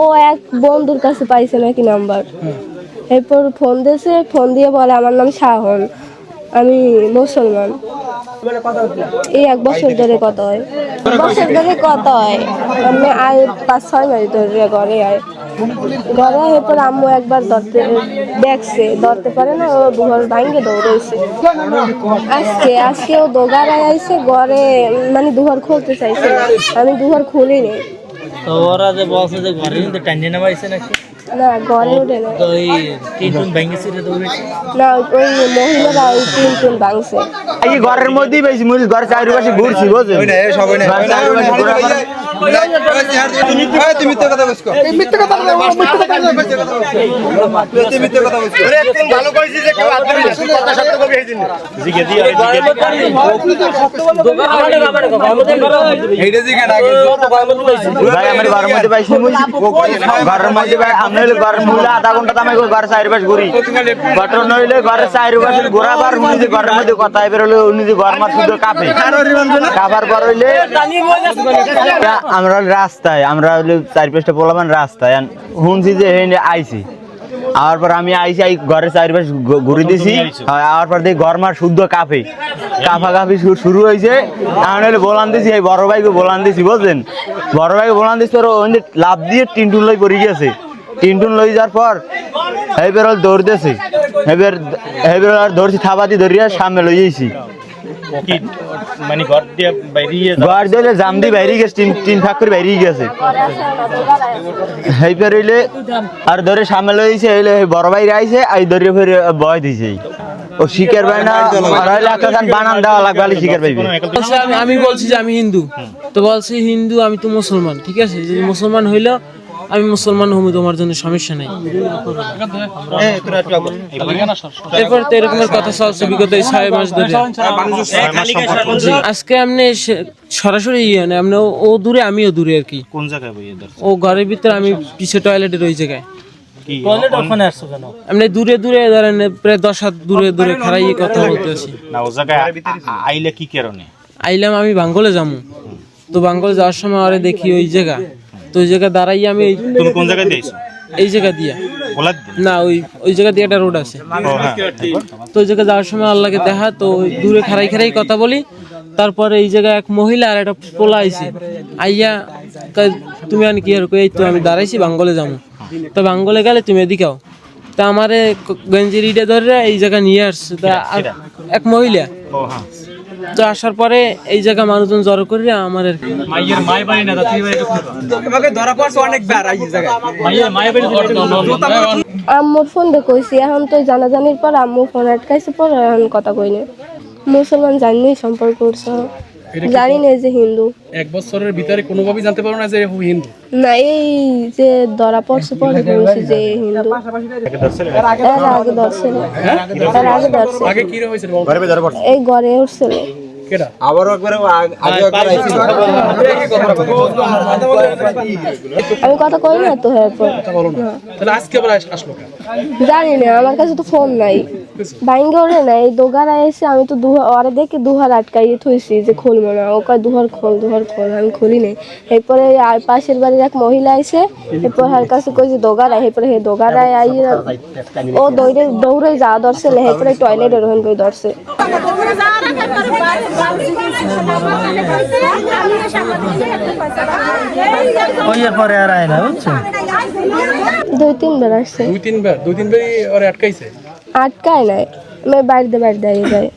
ও এক বন্ধুর কাছে পাইছে নাকি নাম্বার। এরপর ফোন দিয়েছে ফোন দিয়ে বলে আমার নাম শাহন। আমি মুসলমান। এই এক বছর ধরে কত হয়। বছর ধরে কত হয়। আমি আয় পাঁচ ছয় মাস ধরে ঘরে আয়। ঘরে এরপর আম্মু একবার ধরতে দেখছে ধরতে পারে না ও ঘর ভাঙ্গে দৌড়েছে আজকে আজকে ও দোগারায় আইছে ঘরে মানে দুঘর খুলতে চাইছে আমি দুঘর খুলিনি তো ওরা যে বলছে যে ঘরে কিন্তু টাইনে নামাইছে নাকি না ঘরে উঠে না তো এই তিন টুন রে দৌড়েছে না ওই মহিলারা ওই তিন ভাঙছে এই ঘরের মধ্যেই বেশি মুই ঘর চারিপাশে ঘুরছি বুঝছেন ঘর চারিপাশে ঘোরার পরে ভাই আমার আধা ঘণ্টা আমি ঘর চারিপাশে ঘুরি ঘটনা হইলে ঘরের চারিপাশে ঘোরাবার উনি যে ঘরের মধ্যে কথা এবার হলে উনি যে ঘর মার শুধু কাঁপে কাঁপার পর হইলে আমরা রাস্তায় আমরা হইলে চারিপাশটা বললাম রাস্তায় শুনছি যে আইছি আওয়ার পর আমি আইছি আই ঘরের চারিপাশ ঘুরে দিছি। আর আওয়ার পর দেখি ঘর মার শুদ্ধ কাঁপে কাঁপা কাঁপি শু- শুরু হয়েছে। আমি হলে বলান দিছি এই বড় ভাইকে বলান দিছি বুঝলেন? বড় ভাইকে বলান দিছি পর ওই লাভ দিয়ে টিনটুন লই পড়ে গেছে। টিনটুন লই যাওয়ার পর এবার হল দৌড় দিয়েছে এবার এবার আর ধরছি থাবাতি ধরিয়া সামনে লই যাইছি কি মানে ঘর দিয়ে বাইরিয়ে ঘর দিলে জাম দিয়ে বাইরে গেছে তিন তিন ফাঁক করে বাইরে গেছে। এই ফের হইলে আর ধরে সামনে লইছে হইলে বড় ভাই আইছে আই ধরে ফের বয় দিছে। ও শিকার পায় না আর হইলে একটা গান বানান দেওয়া লাগবে আলি শিকার পাইবে। আমি আমি বলছি যে আমি হিন্দু। তো বলছি হিন্দু আমি তো মুসলমান ঠিক আছে? যদি মুসলমান হইল আমি মুসলমান হব তোমার জন্য সমস্যা নেই। এরপর তো এরকমের কথা চলছে বিগত ছয় মাস ধরে। আজকে আপনি সরাসরি ইয়ে না আপনি ও- ও দূরে আমিও দূরে আর কি। কোন জায়গায় ও ঘরের ভিতরে আমি পিছে টয়লেটের ওই জায়গায়। দূরে দূরে ধরেন প্রায় দশ হাত দূরে দূরে কথা বলতেছি না ও জায়গায় আ- আ- আইলে কি কারণে? আইলাম আমি বাঙ্গলে যাব তো বাঙ্গলে যাওয়ার সময় আরে দেখি ওই জায়গা। তো ওই জায়গায় দাঁড়াই আমি এই- তুমি কোন জায়গায় দিয়েছ? এই জায়গা দিয়া। না ওই ওই জায়গা দিয়ে একটা রোড আছে। হ্যাঁ। তো ওই জায়গা যাওয়ার সময় আল্লাহকে দেখা তো ওই দূরে খারাই খারাই কথা বলি। তারপরে এই জায়গায় এক মহিলা আর একটা পোলা আইছে। আইয়া তুমি আনি কি আর কই, এই তো আমি দাঁড়াইছি বাঙ্গলে যাব তো বাঙ্গলে গেলে তুমি এদিকেও তা আমারে ক- গঞ্জির ইটে ধরে এই জায়গা নিয়ে আসছে। তা এক মহিলা। ও হ্যাঁ। তো আসার পরে এই জায়গা মানুষজন জড়ো করে আমার আর কি আম্মুর ফোন দেখছি এখন তো জানাজানির পর আম্মু ফোন আটকাইছে পর এখন কথা কইনি মুসলমান জানি সম্পর্ক করছে। জানি না যে হিন্দু। এক বছরের ভিতরে কোনোভাবেই জানতে পারো না যে হিন্দু। না এই যে ধরা পড়ছে পরে বলছে যে হিন্দু। এর আগে ধরছিল এর আগে ধরছে। আগে কি হয়েছিল? এই ঘরে উঠছিল কেডা? আমি কথা কই না তো এরপর বলো। না। তাহলে আজকে আবার আসলো কেন? জানি না আমার কাছে তো ফোন নাই। বাইঙ্গে ওরে নাই দোগারা এসে আমি তো দুহার ওরে দেখে দুহার আটকাইয়ে থইছি যে খুলবো না। ও কয় দুহার খোল দুহার খোল আমি খুলি নাই। এরপরে আর পাশের বাড়ির এক মহিলা আইছে এরপর হার কাছে কই যে দোগারা এরপরে হে দোগারায় আই ও দৌড়ে দৌড়ে যা ধরছে এরপরে টয়লেট এরকম করে ধরছে। ওইয়ের পরে আর আয় না বুঝছ? দুই তিনবার আসছে। দুই তিনবার? দুই তিনবারই ওরে আটকাইছে? আটকায় নাই। আমি বাড়িতে বাড়িতে আইয়ে যায়